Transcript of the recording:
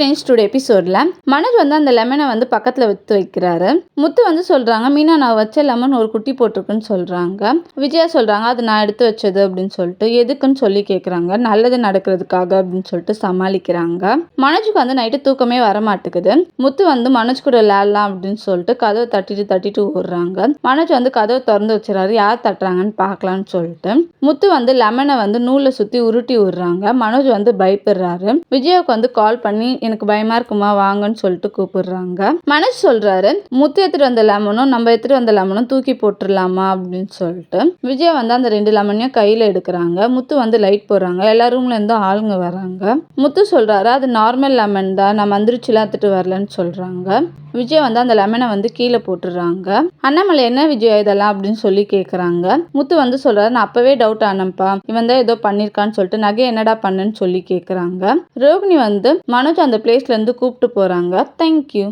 Strange today எபிசோடில் மனோஜ் வந்து அந்த லெமனை வந்து பக்கத்தில் விற்று வைக்கிறாரு. முத்து வந்து சொல்கிறாங்க மீனா நான் வச்ச லெமன் ஒரு குட்டி போட்டிருக்குன்னு சொல்கிறாங்க விஜயா சொல்கிறாங்க அது நான் எடுத்து வச்சது அப்படின்னு சொல்லிட்டு எதுக்குன்னு சொல்லி கேட்குறாங்க நல்லது நடக்கிறதுக்காக அப்படின்னு சொல்லிட்டு சமாளிக்கிறாங்க. மனோஜுக்கு வந்து நைட்டு தூக்கமே வர மாட்டேங்குது முத்து வந்து மனோஜ் கூட விளையாடலாம் அப்படின்னு சொல்லிட்டு கதவை தட்டிட்டு தட்டிட்டு ஓடுறாங்க. மனோஜ் வந்து கதவை திறந்து வச்சுறாரு. யார் தட்டுறாங்கன்னு பார்க்கலான்னு சொல்லிட்டு. முத்து வந்து லெமனை வந்து நூலை சுற்றி உருட்டி விடுறாங்க. மனோஜ் வந்து பயப்படுறாரு. விஜயாவுக்கு வந்து கால் பண்ணி எனக்கு பயமா இருக்குமா? வாங்கன்னு சொல்லிட்டு கூப்பிடுறாங்க. மனோஜ் சொல்றாரு முத்து எடுத்துகிட்டு வந்த லெமனும் நம்ம எடுத்துகிட்டு வந்த லெமனும் தூக்கி போட்டுடலாமா அப்படின்னு சொல்லிட்டு. விஜய் வந்து அந்த ரெண்டு லெமனையும் கையில எடுக்கிறாங்க. முத்து வந்து லைட் போடுறாங்க. எல்லா ரூம்ல ஆளுங்க வராங்க. முத்து சொல்றாரு அது நார்மல் லெமன் தான். நான் மந்திரிச்சுலாம் எடுத்துட்டு வரலன்னு சொல்றாங்க. விஜய் வந்து அந்த லெமனை வந்து கீழே போட்டுடுறாங்க. அண்ணாமலை என்ன விஜய் இதெல்லாம் அப்படின்னு சொல்லி கேட்குறாங்க முத்து வந்து சொல்றாரு நான் அப்போவே டவுட் ஆனப்பா இவன் தான் ஏதோ பண்ணியிருக்கான்னு சொல்லிட்டு நகை என்னடா பண்ணுன்னு சொல்லி கேட்குறாங்க ரோகிணி வந்து மனோஜ் அந்த பிளேஸ்ல இருந்து கூப்பிட்டு போறாங்க. தேங்க்யூ